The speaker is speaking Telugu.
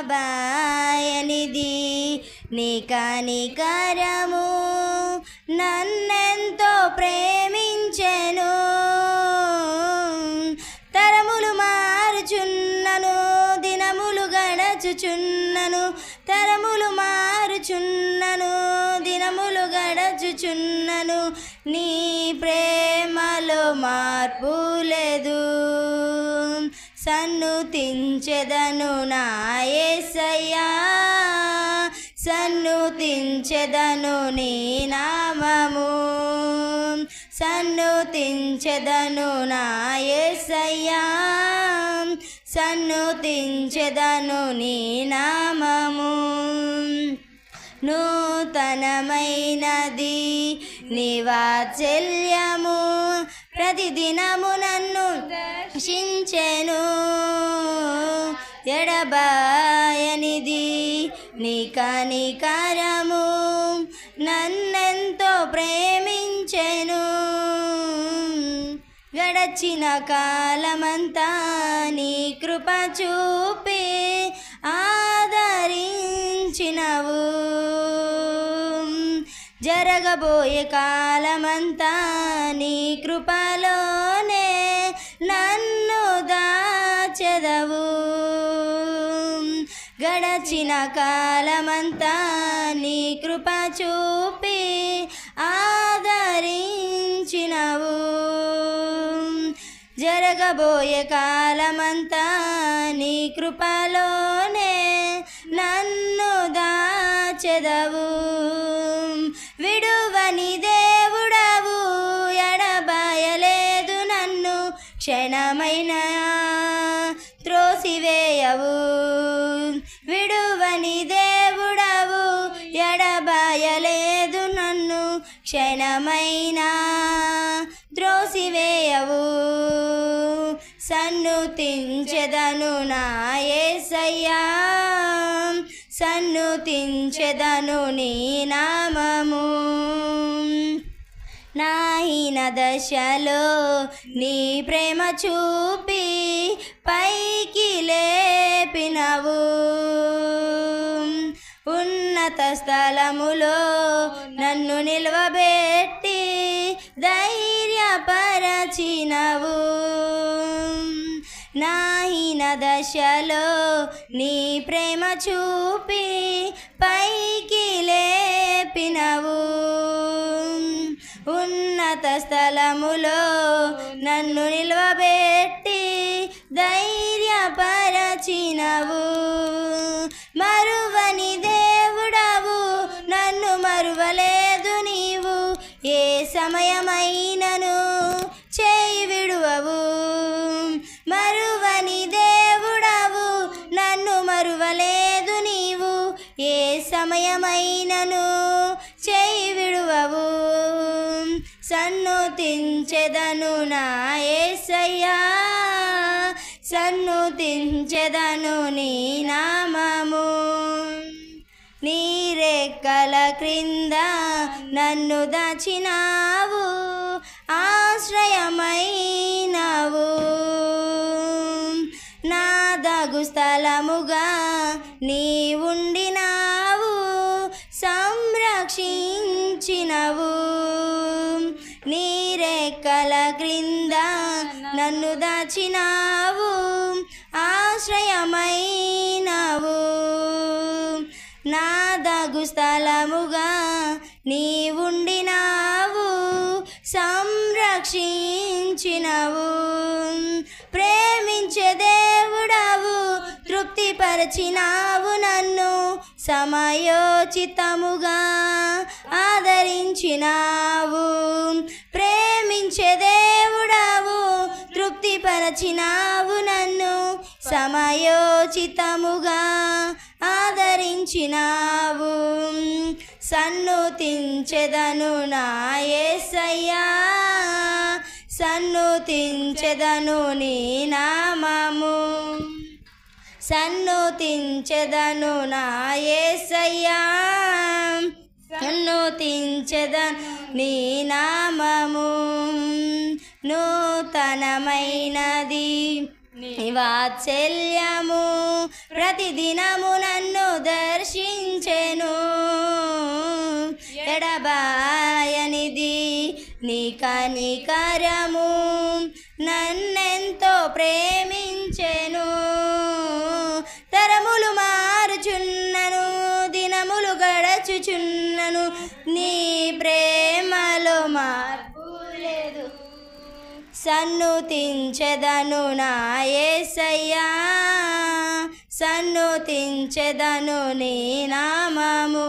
బాయనిది నీ కనికరము నన్నెంతో ప్రేమించెను. తరములు మారుచున్నను దినములు గడచుచున్నను. తరములు మారుచున్నను దినములు గడచుచున్నను. నీ ప్రేమలో మార్పు లేదు. సన్నుతించెదను నా యేసయ్యా సన్నుతించెదను నీ నామము. సన్నుతించెదను నా యేసయ్యా సన్నుతించెదను నీ నామము. నూతనమైనది నీ ప్రతి దినము నన్ను దర్శించెను. ఎడబాయనిది నీ కనికరము. నన్నెంతో ప్రేమించెను. గడచిన కాలమంతా నీ కృప చూపి ఆదరించినవు. జరగబోయే కాలమంతా నీ కృపలోనే నన్ను దాచెదవు. గడచిన కాలమంతా నీ కృప చూపి ఆదరించినవు. జరగబోయే కాలమంతా నీ కృపలోనే నన్ను దాచెదవు. క్షణమైన త్రోసివేయవు. విడువని దేవుడవు ఎడబాయలేదు నన్ను క్షణమైనా త్రోసివేయవు. సన్నుతించెదను నా ఏసయ్యా సన్ను తించెదను నీ నామము. నాయన దశలో నీ ప్రేమ చూపి పైకి లేపినవు. ఉన్నత స్థలములో నన్ను నిల్వబెట్టి ధైర్యపరచినవు. నాహిన దశలో నీ ప్రేమ చూపి పైకి లేపినవు. ఉన్నత స్థలములో నన్ను నిల్వబెట్టి ధైర్యపరచినవు. మరువని దేవుడవు నన్ను మరువలేదు నీవు. ఏ సమయమైనను చేయి విడువవు. మరువని దేవుడవు నన్ను మరువలేదు నీవు. ఏ సమయమైనను చేయి విడువవు. సన్నుతించెదను నా యేసయ్యా సన్నుతించెదను నీ నామము. నీరెక్కల క్రింద నన్ను దాచినావు ఆశ్రయమైనవు. నా దగు స్థలముగా నీ ఉండినావు సంరక్షించినవు. రెక్కల నన్ను దాచినావు ఆశ్రయమైనవు. నా దగు స్థలముగా నీవుండినావు సంరక్షించినవు. ప్రేమించే దేవుడవు తృప్తిపరచినావు నన్ను సమయోచితముగా ఆదరించినావు. తృప్తిపరచినావు నన్ను సమయోచితముగా ఆదరించినావు. సన్నుతించెదను నా యేసయ్యా సన్నుతించెదను నీ నామము. సన్నుతించెదను నాయసయ్యా సన్నుతించెదను నీ నామము. నూతనమైనది. వాత్సల్యము ప్రతిదినము నన్ను దర్శించెను. ఎడబాయనిది నీ కనికరము నన్నెంతో ప్రేమించెను. తరములు మారుచున్నను దినములు గడచుచున్నను. నీ ప్రేమలో మా సన్నుతించెదను నా యేసయ్యా సన్నుతించెదను నీ నామము.